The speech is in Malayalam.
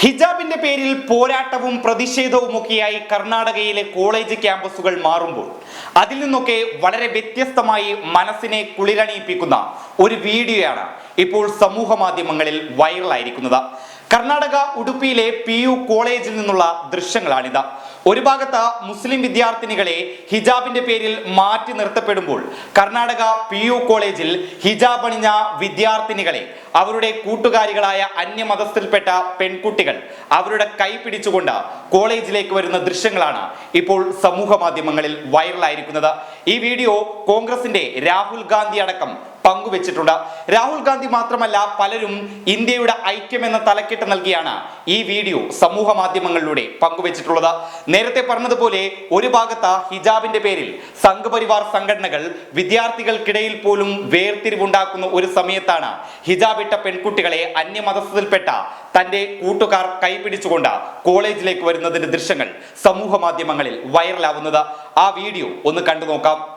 ഹിജാബിന്റെ പേരിൽ പോരാട്ടവും പ്രതിഷേധവുമൊക്കെയായി കർണാടകയിലെ കോളേജ് ക്യാമ്പസുകൾ മാറുമ്പോൾ അതിൽ നിന്നൊക്കെ വളരെ വ്യത്യസ്തമായി മനസ്സിനെ കുളിരണിയിപ്പിക്കുന്ന ഒരു വീഡിയോയാണ് ഇപ്പോൾ സമൂഹ മാധ്യമങ്ങളിൽ വൈറലായിരിക്കുന്നത്. കർണാടക ഉടുപ്പിയിലെ പി യു കോളേജിൽ നിന്നുള്ള ദൃശ്യങ്ങളാണിത്. ഒരു ഭാഗത്ത് മുസ്ലിം വിദ്യാർത്ഥിനികളെ ഹിജാബിന്റെ പേരിൽ മാറ്റി നിർത്തപ്പെടുമ്പോൾ കർണാടക പി യു കോളേജിൽ ഹിജാബ് അണിഞ്ഞ വിദ്യാർത്ഥിനികളെ അവരുടെ കൂട്ടുകാരികളായ അന്യമതസ്ഥയിൽപ്പെട്ട പെൺകുട്ടികൾ അവരുടെ കൈ പിടിച്ചുകൊണ്ട് കോളേജിലേക്ക് വരുന്ന ദൃശ്യങ്ങളാണ് ഇപ്പോൾ സമൂഹ മാധ്യമങ്ങളിൽ വൈറലായിരിക്കുന്നത്. ഈ വീഡിയോ കോൺഗ്രസിന്റെ രാഹുൽ ഗാന്ധി അടക്കം പങ്കുവച്ചിട്ടുണ്ട്. രാഹുൽ ഗാന്ധി മാത്രമല്ല പലരും ഇന്ത്യയുടെ ഐക്യം എന്ന തലക്കെട്ട് നൽകിയാണ് ഈ വീഡിയോ സമൂഹ മാധ്യമങ്ങളിലൂടെ പങ്കുവച്ചിട്ടുള്ളത്. നേരത്തെ പറഞ്ഞതുപോലെ ഒരു ഭാഗത്ത് ഹിജാബിന്റെ പേരിൽ സംഘപരിവാർ സംഘടനകൾ വിദ്യാർത്ഥികൾക്കിടയിൽ പോലും വേർതിരിവുണ്ടാക്കുന്ന ഒരു സമയത്താണ് ഹിജാബ് ഇട്ട പെൺകുട്ടികളെ അന്യമതസ്ഥയിൽപ്പെട്ട തന്റെ കൂട്ടുകാർ കൈപിടിച്ചുകൊണ്ട് കോളേജിലേക്ക് വരുന്നതിന്റെ ദൃശ്യങ്ങൾ സമൂഹ മാധ്യമങ്ങളിൽ വൈറലാവുന്നത്. ആ വീഡിയോ ഒന്ന് കണ്ടു നോക്കാം